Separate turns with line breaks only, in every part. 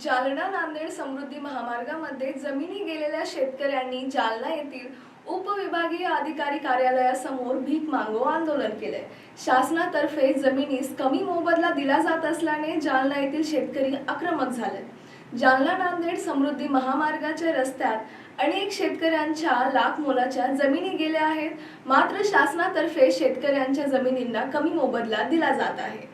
जालना नांदेड समृद्धी महामार्गामध्ये जमिनी गेलेल्या शेतकऱ्यांनी जालना येथील उपविभागीय अधिकारी कार्यालयासमोर भीक मागो आंदोलन केले शासनातर्फे जमिनीस कमी मोबदला दिला जात असल्याने जालना येथील शेतकरी आक्रमक झाले. जालना नांदेड समृद्धी महामार्गाच्या रस्त्यात अनेक शेतकऱ्यांच्या लाख मोलाच्या जमिनी गेल्या आहेत. मात्र शासनातर्फे शेतकऱ्यांच्या जमिनींना कमी मोबदला दिला जात आहे.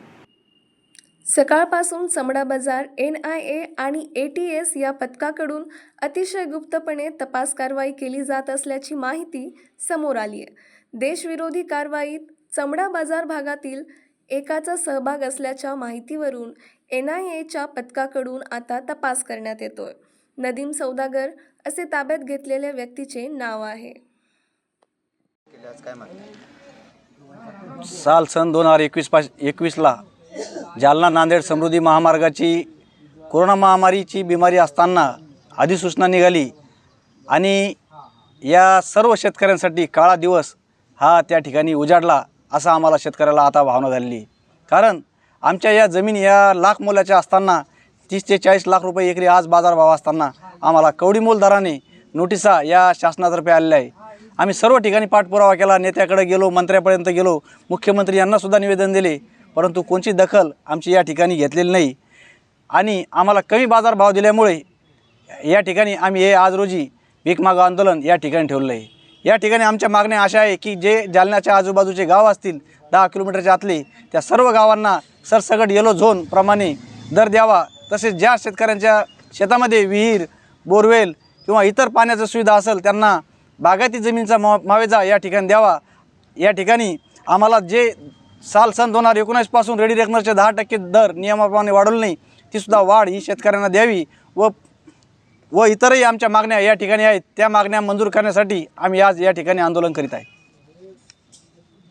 सकाळपासून चमडा बाजार एन आय ए आणि ए टी एस या पथकाकडून अतिशय गुप्तपणे तपास कारवाई केली जात असल्याची माहिती समोर आली आहे. देशविरोधी कारवाईत चमडा बाजार भागातील एकाचा सहभाग असल्याच्या माहितीवरून एन आय एच्या पथकाकडून आता तपास करण्यात येतोय. नदीम सौदागर असे ताब्यात घेतलेल्या व्यक्तीचे नाव आहे.
साल सन दोन हजार एकवीस पाच एकवीसला जालना नांदेड समृद्धी महामार्गाची कोरोना महामारीची बिमारी असताना अधिसूचना निघाली आणि या सर्व शेतकऱ्यांसाठी काळा दिवस हा त्या ठिकाणी उजाडला असा आम्हाला शेतकऱ्याला आता भावना झालेली. कारण आमच्या या जमीन या लाख मोलाच्या असताना तीस ते चाळीस लाख रुपये एकरी आज बाजारभाव असताना आम्हाला कवडीमोल दराने नोटिसा या शासनातर्फे आलेल्या आहे आम्ही सर्व ठिकाणी पाठपुरावा केला नेत्याकडे गेलो मंत्र्यापर्यंत गेलो मुख्यमंत्री यांनासुद्धा निवेदन दिले. परंतु कोणची दखल आमची या ठिकाणी घेतलेली नाही. आणि आम्हाला कमी बाजारभाव दिल्यामुळे या ठिकाणी आम्ही हे आज रोजी भीक आंदोलन या ठिकाणी ठेवलं आहे. या ठिकाणी आमच्या मागण्या अशा आहे की जे जालन्याच्या आजूबाजूचे गाव असतील दहा किलोमीटरच्या आतले त्या सर्व गावांना सरसकट येलो झोनप्रमाणे दर द्यावा. तसेच ज्या शेतकऱ्यांच्या शेतामध्ये विहीर बोरवेल किंवा इतर पाण्याचं सुविधा असेल त्यांना बागायती जमीनचा मा मावेजा या ठिकाणी द्यावा. या ठिकाणी आम्हाला जे साल सन दोन हजार एकोणीसपासून रेडी रेकनरचे दहा टक्के दर नियमाप्रमाणे वाढवलं नाही तीसुद्धा वाढ ही शेतकऱ्यांना द्यावी व व इतरही आमच्या मागण्या या ठिकाणी आहेत. त्या मागण्या मंजूर करण्यासाठी आम्ही आज या ठिकाणी आंदोलन करीत आहे.